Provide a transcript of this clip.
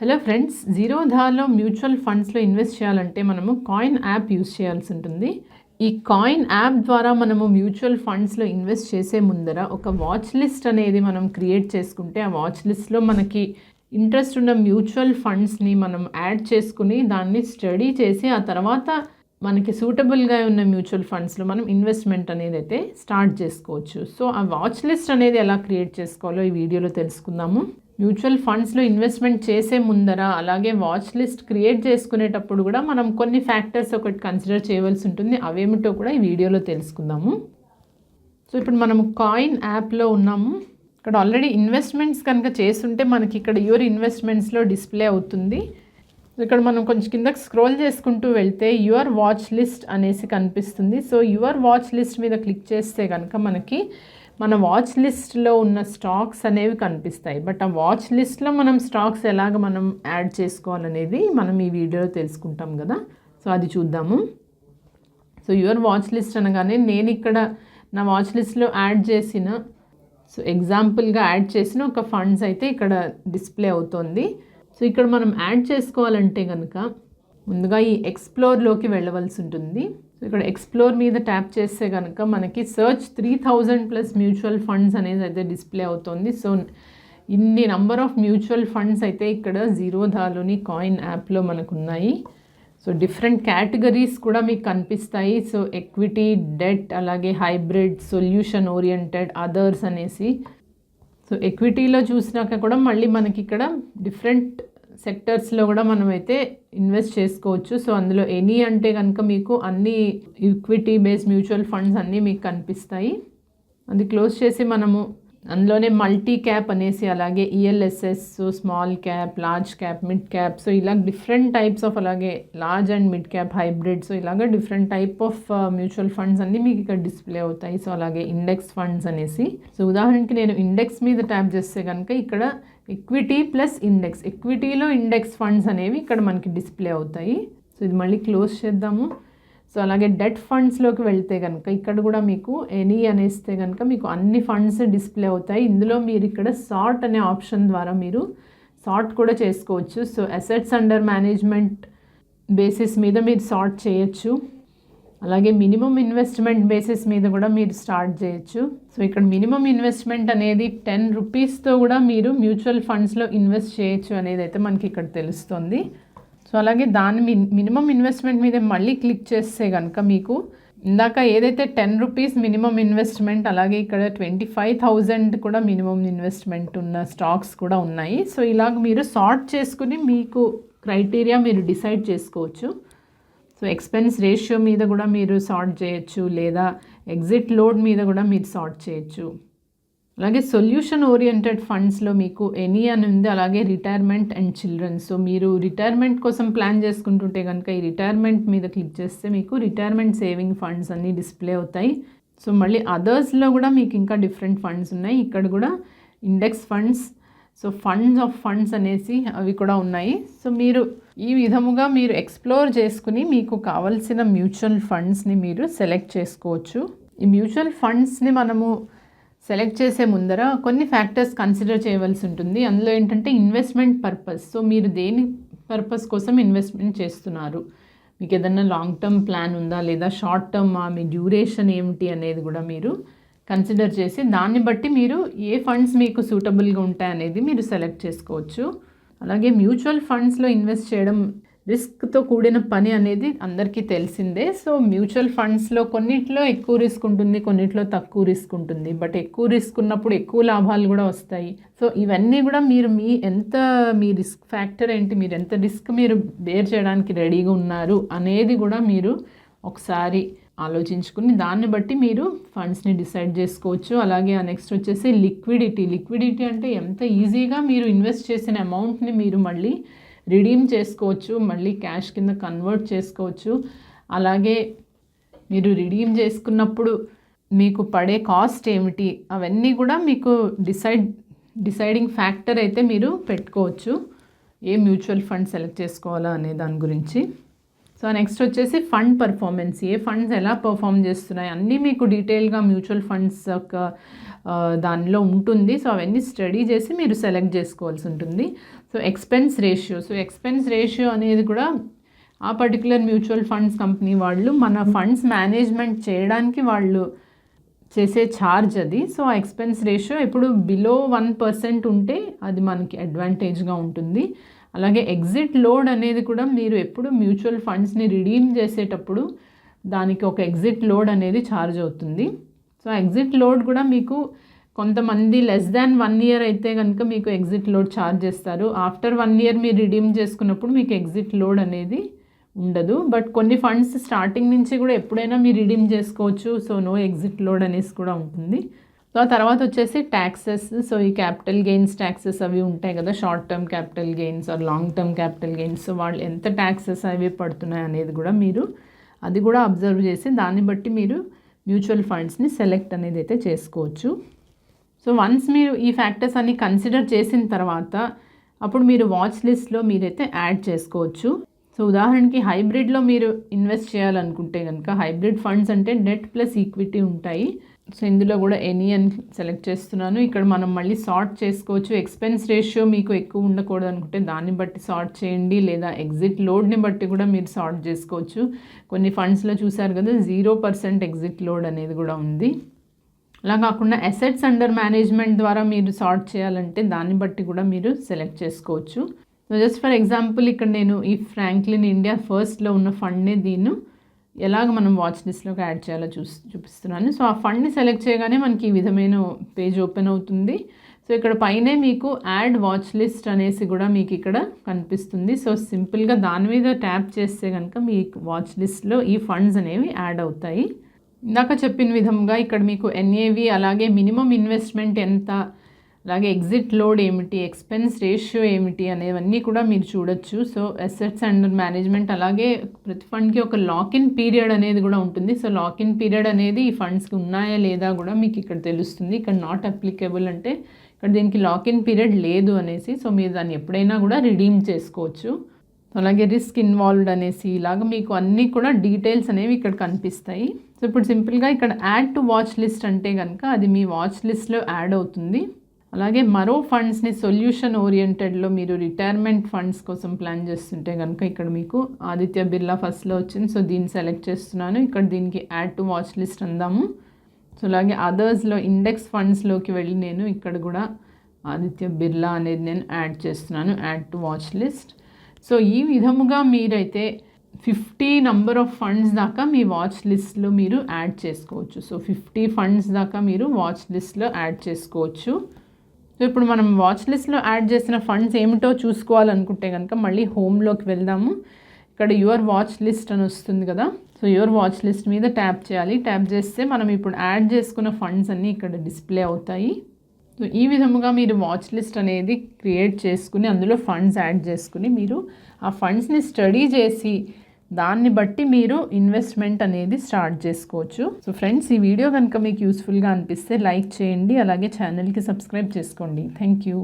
Hello friends జీరో ధాలో mutual ఫండ్స్లో ఇన్వెస్ట్ చేయాలంటే మనము కాయిన్ యాప్ యూస్ చేయాల్సి ఉంటుంది. ఈ కాయిన్ యాప్ ద్వారా మనము మ్యూచువల్ ఫండ్స్లో ఇన్వెస్ట్ చేసే ముందర ఒక వాచ్ లిస్ట్ అనేది మనం క్రియేట్ చేసుకుంటే ఆ వాచ్ లిస్ట్లో మనకి ఇంట్రెస్ట్ ఉన్న మ్యూచువల్ ఫండ్స్ని మనం యాడ్ చేసుకుని దాన్ని స్టడీ చేసి ఆ తర్వాత మనకి సూటబుల్గా ఉన్న మ్యూచువల్ ఫండ్స్లో మనం ఇన్వెస్ట్మెంట్ అనేది అయితే స్టార్ట్ చేసుకోవచ్చు. సో ఆ వాచ్ లిస్ట్ అనేది ఎలా క్రియేట్ చేసుకోవాలో ఈ వీడియోలో తెలుసుకుందాము. మ్యూచువల్ ఫండ్స్లో ఇన్వెస్ట్మెంట్ చేసే ముందర అలాగే వాచ్ లిస్ట్ క్రియేట్ చేసుకునేటప్పుడు కూడా మనం కొన్ని ఫ్యాక్టర్స్ ఒకటి కన్సిడర్ చేయవలసి ఉంటుంది. అవేమిటో కూడా ఈ వీడియోలో తెలుసుకుందాము. సో ఇప్పుడు మనం కాయిన్ యాప్లో ఉన్నాము. ఇక్కడ ఆల్రెడీ ఇన్వెస్ట్మెంట్స్ కనుక చేస్తుంటే మనకి ఇక్కడ యువర్ ఇన్వెస్ట్మెంట్స్లో డిస్ప్లే అవుతుంది. ఇక్కడ మనం కొంచెం కిందకి స్క్రోల్ చేసుకుంటూ వెళ్తే యువర్ వాచ్ లిస్ట్ అనేసి కనిపిస్తుంది. సో యువర్ వాచ్ లిస్ట్ మీద క్లిక్ చేస్తే కనుక మనకి మన వాచ్ లిస్ట్లో ఉన్న స్టాక్స్ అనేవి కనిపిస్తాయి. బట్ ఆ వాచ్ లిస్ట్లో మనం స్టాక్స్ ఎలాగ మనం యాడ్ చేసుకోవాలనేది మనం ఈ వీడియోలో తెలుసుకుంటాం కదా. సో అది చూద్దాము. సో యువర్ వాచ్ లిస్ట్ అనగానే నేను ఇక్కడ నా వాచ్ లిస్ట్లో యాడ్ చేసిన సో ఎగ్జాంపుల్గా యాడ్ చేసిన ఒక ఫండ్స్ అయితే ఇక్కడ డిస్ప్లే అవుతుంది. సో ఇక్కడ మనం యాడ్ చేసుకోవాలంటే కనుక ముందుగా ఈ ఎక్స్ప్లోర్లోకి వెళ్ళవలసి ఉంటుంది. సో ఇక్కడ ఎక్స్ప్లోర్ మీద ట్యాప్ చేస్తే కనుక మనకి search three thousand plus mutual funds అనేది అయితే డిస్ప్లే అవుతుంది. సో ఇన్ని నంబర్ ఆఫ్ మ్యూచువల్ ఫండ్స్ అయితే ఇక్కడ జీరో ధాలోని కాయిన్ యాప్లో మనకు ఉన్నాయి సో డిఫరెంట్ కేటగిరీస్ కూడా మీకు కనిపిస్తాయి. సో ఎక్విటీ డెట్ అలాగే హైబ్రిడ్ సొల్యూషన్ ఓరియంటెడ్ అదర్స్ అనేసి. సో ఎక్విటీలో చూసినాక కూడా మళ్ళీ మనకి ఇక్కడ డిఫరెంట్ సెక్టర్స్లో కూడా మనం అయితే ఇన్వెస్ట్ చేసుకోవచ్చు. సో అందులో ఎనీ అంటే కనుక మీకు అన్ని ఈక్విటీ బేస్డ్ మ్యూచువల్ ఫండ్స్ అన్నీ మీకు కనిపిస్తాయి. అది క్లోజ్ చేసి మనము అందులోనే మల్టీ క్యాప్ అనేసి అలాగే ELSS small cap large cap mid cap so ఇలా డిఫరెంట్ టైప్స్ ఆఫ్ అలాగే large and mid cap hybrid so ఇలాగ different type of mutual funds అన్నీ మీకు ఇక్కడ డిస్ప్లే అవుతాయి. సో అలాగే ఇండెక్స్ ఫండ్స్ అనేసి. సో ఉదాహరణకి నేను ఇండెక్స్ మీద ట్యాప్ చేస్తే కనుక ఇక్కడ ఈక్విటీ ప్లస్ ఇండెక్స్ ఈక్విటీలో ఇండెక్స్ ఫండ్స్ అనేవి ఇక్కడ మనకి డిస్ప్లే అవుతాయి. సో ఇది మళ్ళీ క్లోజ్ చేద్దాము. సో అలాగే డెట్ ఫండ్స్లోకి వెళ్తే కనుక ఇక్కడ కూడా మీకు ఎనీ అనేస్తే కనుక మీకు అన్ని ఫండ్స్ డిస్ప్లే అవుతాయి. ఇందులో మీరు ఇక్కడ సార్ట్ అనే ఆప్షన్ ద్వారా మీరు సార్ట్ కూడా చేసుకోవచ్చు. So assets under management basis మీద మీరు సార్ట్ చేయొచ్చు. అలాగే మినిమం ఇన్వెస్ట్మెంట్ బేసిస్ మీద కూడా మీరు స్టార్ట్ చేయొచ్చు. సో ఇక్కడ మినిమం ఇన్వెస్ట్మెంట్ అనేది టెన్ రూపీస్తో కూడా మీరు మ్యూచువల్ ఫండ్స్లో ఇన్వెస్ట్ చేయొచ్చు అనేది అయితే మనకి ఇక్కడ తెలుస్తుంది. సో అలాగే దాని మినిమం ఇన్వెస్ట్మెంట్ మీద మళ్ళీ క్లిక్ చేస్తే కనుక మీకు ఇందాక ఏదైతే టెన్ రూపీస్ మినిమం ఇన్వెస్ట్మెంట్ అలాగే ఇక్కడ ట్వంటీ ఫైవ్ థౌజండ్ కూడా మినిమం ఇన్వెస్ట్మెంట్ ఉన్న స్టాక్స్ కూడా ఉన్నాయి. సో ఇలాగ మీరు సార్ట్ చేసుకుని మీకు క్రైటీరియా మీరు డిసైడ్ చేసుకోవచ్చు. సో ఎక్స్పెన్స్ రేషియో మీద కూడా మీరు సార్ట్ చేయొచ్చు లేదా ఎగ్జిట్ లోడ్ మీద కూడా మీరు సార్ట్ చేయొచ్చు. అలాగే సొల్యూషన్ ఓరియంటెడ్ ఫండ్స్లో మీకు ఎనీ అని ఉంది అలాగే రిటైర్మెంట్ అండ్ చిల్డ్రన్. సో మీరు రిటైర్మెంట్ కోసం ప్లాన్ చేసుకుంటుంటే కనుక ఈ రిటైర్మెంట్ మీద క్లిక్ చేస్తే మీకు రిటైర్మెంట్ సేవింగ్ ఫండ్స్ అన్నీ డిస్ప్లే అవుతాయి. సో మళ్ళీ అదర్స్లో కూడా మీకు ఇంకా డిఫరెంట్ ఫండ్స్ ఉన్నాయి. ఇక్కడ కూడా index funds so funds of funds అనేసి అవి కూడా ఉన్నాయి. సో మీరు ఈ విధముగా మీరు ఎక్స్ప్లోర్ చేసుకుని మీకు కావలసిన మ్యూచువల్ ఫండ్స్ని మీరు సెలెక్ట్ చేసుకోవచ్చు. ఈ మ్యూచువల్ ఫండ్స్ని మనము సెలెక్ట్ చేసే ముందర కొన్ని ఫ్యాక్టర్స్ కన్సిడర్ చేయవలసి ఉంటుంది. అందులో ఏంటంటే ఇన్వెస్ట్మెంట్ పర్పస్. సో మీరు దేని పర్పస్ కోసం ఇన్వెస్ట్మెంట్ చేస్తున్నారు? మీకు ఏదైనా లాంగ్ టర్మ్ ప్లాన్ ఉందా? లేదా షార్ట్ టర్మ్? మీ డ్యూరేషన్ ఏమిటి అనేది కూడా మీరు కన్సిడర్ చేసి దాన్ని బట్టి మీరు ఏ ఫండ్స్ మీకు సూటబుల్గా ఉంటాయి అనేది మీరు సెలెక్ట్ చేసుకోవచ్చు. అలాగే మ్యూచువల్ ఫండ్స్లో ఇన్వెస్ట్ చేయడం రిస్క్తో కూడిన పని అనేది అందరికీ తెలిసిందే. సో మ్యూచువల్ ఫండ్స్లో కొన్నిట్లో ఎక్కువ రిస్క్ ఉంటుంది కొన్నిట్లో తక్కువ రిస్క్ ఉంటుంది. బట్ ఎక్కువ రిస్క్ ఉన్నప్పుడు ఎక్కువ లాభాలు కూడా వస్తాయి. సో ఇవన్నీ కూడా మీరు మీ ఎంత మీ రిస్క్ ఫ్యాక్టర్ ఏంటి మీరు ఎంత రిస్క్ మీరు బేర్ చేయడానికి రెడీగా ఉన్నారు అనేది కూడా మీరు ఒకసారి ఆలోచించుకుని దాన్ని బట్టి మీరు ఫండ్స్ని డిసైడ్ చేసుకోవచ్చు. అలాగే నెక్స్ట్ వచ్చేసి లిక్విడిటీ. లిక్విడిటీ అంటే ఎంత ఈజీగా మీరు ఇన్వెస్ట్ చేసిన అమౌంట్ని మీరు మళ్ళీ రిడీమ్ చేసుకోవచ్చు మళ్ళీ క్యాష్ కింద కన్వర్ట్ చేసుకోవచ్చు. అలాగే మీరు రిడీమ్ చేసుకున్నప్పుడు మీకు పడే కాస్ట్ ఏమిటి? అవన్నీ కూడా మీకు డిసైడ్ డిసైడింగ్ ఫ్యాక్టర్ అయితే మీరు పెట్టుకోవచ్చు. ఏ మ్యూచువల్ ఫండ్ సెలెక్ట్ చేసుకోవాలా అనే దాని గురించి. సో నెక్స్ట్ వచ్చేసి ఫండ్ పర్ఫార్మెన్స్ ఏ ఫండ్స్ ఎలా పర్ఫామ్ చేస్తున్నాయి? అన్నీ మీకు డీటెయిల్గా మ్యూచువల్ ఫండ్స్ యొక్క దానిలో ఉంటుంది. సో అవన్నీ స్టడీ చేసి మీరు సెలెక్ట్ చేసుకోవాల్సి ఉంటుంది. So expense ratio so expense ratio అనేది కూడా ఆ పర్టికులర్ మ్యూచువల్ ఫండ్స్ కంపెనీ వాళ్ళు మన ఫండ్స్ మేనేజ్మెంట్ చేయడానికి వాళ్ళు చేసే ఛార్జ్ అది. సో ఆ ఎక్స్పెన్స్ రేషియో ఇప్పుడు బిలో వన్ పర్సెంట్ ఉంటే అది మనకి అడ్వాంటేజ్గా ఉంటుంది. అలాగే ఎగ్జిట్ లోడ్ అనేది కూడా మీరు ఎప్పుడు మ్యూచువల్ ఫండ్స్ని రిడీమ్ చేసేటప్పుడు దానికి ఒక ఎగ్జిట్ లోడ్ అనేది ఛార్జ్ అవుతుంది. సో ఎగ్జిట్ లోడ్ కూడా మీకు కొంతమంది లెస్ దాన్ వన్ ఇయర్ అయితే కనుక మీకు ఎగ్జిట్ లోడ్ ఛార్జ్ చేస్తారు. ఆఫ్టర్ వన్ ఇయర్ మీరు రిడీమ్ చేసుకున్నప్పుడు మీకు ఎగ్జిట్ లోడ్ అనేది ఉండదు. బట్ కొన్ని ఫండ్స్ స్టార్టింగ్ నుంచి కూడా ఎప్పుడైనా మీరు రిడీమ్ చేసుకోవచ్చు. సో నో ఎగ్జిట్ లోడ్ అనేసి కూడా ఉంటుంది. సో ఆ తర్వాత వచ్చేసి ట్యాక్సెస్ సో ఈ క్యాపిటల్ గెయిన్స్ ట్యాక్సెస్ అవి ఉంటాయి కదా short term capital gains or long term capital gains so వాళ్ళు ఎంత ట్యాక్సెస్ అవి పడుతున్నాయి అనేది కూడా మీరు అది కూడా అబ్జర్వ్ చేసి దాన్ని బట్టి మీరు మ్యూచువల్ ఫండ్స్ని సెలెక్ట్ అనేది అయితే చేసుకోవచ్చు. సో వన్స్ మీరు ఈ ఫ్యాక్టర్స్ అన్ని కన్సిడర్ చేసిన తర్వాత అప్పుడు మీరు వాచ్ లిస్ట్లో మీరైతే యాడ్ చేసుకోవచ్చు. సో ఉదాహరణకి హైబ్రిడ్లో మీరు ఇన్వెస్ట్ చేయాలనుకుంటే కనుక హైబ్రిడ్ ఫండ్స్ అంటే డెట్ ప్లస్ ఈక్విటీ ఉంటాయి. సో ఇందులో కూడా ఎనీ అని సెలెక్ట్ చేస్తున్నాను. ఇక్కడ మనం మళ్ళీ సార్ట్ చేసుకోవచ్చు. ఎక్స్పెన్స్ రేషియో మీకు ఎక్కువ ఉండకూడదు అనుకుంటే దాన్ని బట్టి సార్ట్ చేయండి. లేదా ఎగ్జిట్ లోడ్ని బట్టి కూడా మీరు సార్ట్ చేసుకోవచ్చు. కొన్ని ఫండ్స్లో చూసారు కదా జీరో పర్సెంట్ ఎగ్జిట్ లోడ్ అనేది కూడా ఉంది. అలా కాకుండా అసెట్స్ అండర్ మేనేజ్మెంట్ ద్వారా మీరు సార్ట్ చేయాలంటే దాన్ని బట్టి కూడా మీరు సెలెక్ట్ చేసుకోవచ్చు. జస్ట్ ఫర్ ఎగ్జాంపుల్ ఇక్కడ నేను ఈ ఫ్రాంక్లిన్ ఇండియా ఫస్ట్లో ఉన్న ఫండ్ని దీన్ని ఎలాగ మనం వాచ్ లిస్ట్లోకి యాడ్ చేయాలో చూ చూపిస్తున్నాను. సో ఆ ఫండ్ని సెలెక్ట్ చేయగానే మనకి ఈ విధమైన పేజ్ ఓపెన్ అవుతుంది. సో ఇక్కడ పైనే మీకు యాడ్ వాచ్ లిస్ట్ అనేసి కూడా మీకు ఇక్కడ కనిపిస్తుంది. సో సింపుల్గా దాని మీద ట్యాప్ చేస్తే కనుక మీ వాచ్ లిస్ట్లో ఈ ఫండ్స్ అనేవి యాడ్ అవుతాయి. ఇందాక చెప్పిన విధంగా ఇక్కడ మీకు ఎన్ఏవి అలాగే మినిమం ఇన్వెస్ట్మెంట్ ఎంత అలాగే ఎగ్జిట్ లోడ్ ఏమిటి ఎక్స్పెన్స్ రేషియో ఏమిటి అనేవన్నీ కూడా మీరు చూడొచ్చు. సో అసెట్స్ అండర్ మేనేజ్మెంట్ అలాగే ప్రతి ఫండ్కి ఒక లాకిన్ పీరియడ్ అనేది కూడా ఉంటుంది. సో లాకిన్ పీరియడ్ అనేది ఈ ఫండ్స్కి ఉన్నాయా లేదా కూడా మీకు ఇక్కడ తెలుస్తుంది. ఇక్కడ నాట్ అప్లికేబుల్ అంటే ఇక్కడ దీనికి లాకిన్ పీరియడ్ లేదు అనేసి సో మీరు దాన్ని ఎప్పుడైనా కూడా రిడీమ్ చేసుకోవచ్చు. అలాగే రిస్క్ ఇన్వాల్వ్డ్ అనేసి ఇలాగ మీకు అన్నీ కూడా డీటెయిల్స్ అనేవి ఇక్కడ కనిపిస్తాయి. సో ఇప్పుడు సింపుల్గా ఇక్కడ యాడ్ టు వాచ్ లిస్ట్ అంటే కనుక అది మీ వాచ్ లిస్ట్లో యాడ్ అవుతుంది. అలాగే మరో ఫండ్స్ని సొల్యూషన్ ఓరియంటెడ్లో మీరు రిటైర్మెంట్ ఫండ్స్ కోసం ప్లాన్ చేస్తుంటే కనుక ఇక్కడ మీకు ఆదిత్య బిర్లా ఫస్ట్లో వచ్చింది. సో దీన్ని సెలెక్ట్ చేస్తున్నాను. ఇక్కడ దీనికి యాడ్ టు వాచ్ లిస్ట్ అందాము. సో అలాగే అదర్స్లో ఇండెక్స్ ఫండ్స్లోకి వెళ్ళి నేను ఇక్కడ కూడా ఆదిత్య బిర్లా అనేది నేను యాడ్ చేస్తున్నాను. Add to watch list. So ఈ విధముగా మీరైతే ఫిఫ్టీ నంబర్ ఆఫ్ ఫండ్స్ దాకా మీ వాచ్ లిస్ట్లో మీరు యాడ్ చేసుకోవచ్చు. సో ఫిఫ్టీ ఫండ్స్ దాకా మీరు వాచ్ లిస్ట్లో యాడ్ చేసుకోవచ్చు. సో ఇప్పుడు మనం వాచ్ లిస్ట్లో యాడ్ చేసిన ఫండ్స్ ఏమిటో చూసుకోవాలనుకుంటే కనుక మళ్ళీ హోమ్లోకి వెళ్దాము. ఇక్కడ యువర్ వాచ్ లిస్ట్ అని వస్తుంది కదా. సో యువర్ వాచ్ లిస్ట్ మీద ట్యాప్ చేయాలి. ట్యాప్ చేస్తే మనం ఇప్పుడు యాడ్ చేసుకున్న ఫండ్స్ అన్నీ ఇక్కడ డిస్ప్లే అవుతాయి. సో ఈ విధముగా మీరు వాచ్ లిస్ట్ అనేది క్రియేట్ చేసుకుని అందులో ఫండ్స్ యాడ్ చేసుకుని మీరు ఆ ఫండ్స్ని స్టడీ చేసి దాన్ని బట్టి మీరు ఇన్వెస్ట్మెంట్ అనేది స్టార్ట్ చేసుకోవచ్చు. సో ఫ్రెండ్స్ ఈ వీడియో కనుక మీకు యూస్ఫుల్గా అనిపిస్తే లైక్ చేయండి. అలాగే ఛానల్కి సబ్స్క్రైబ్ చేసుకోండి. Thank you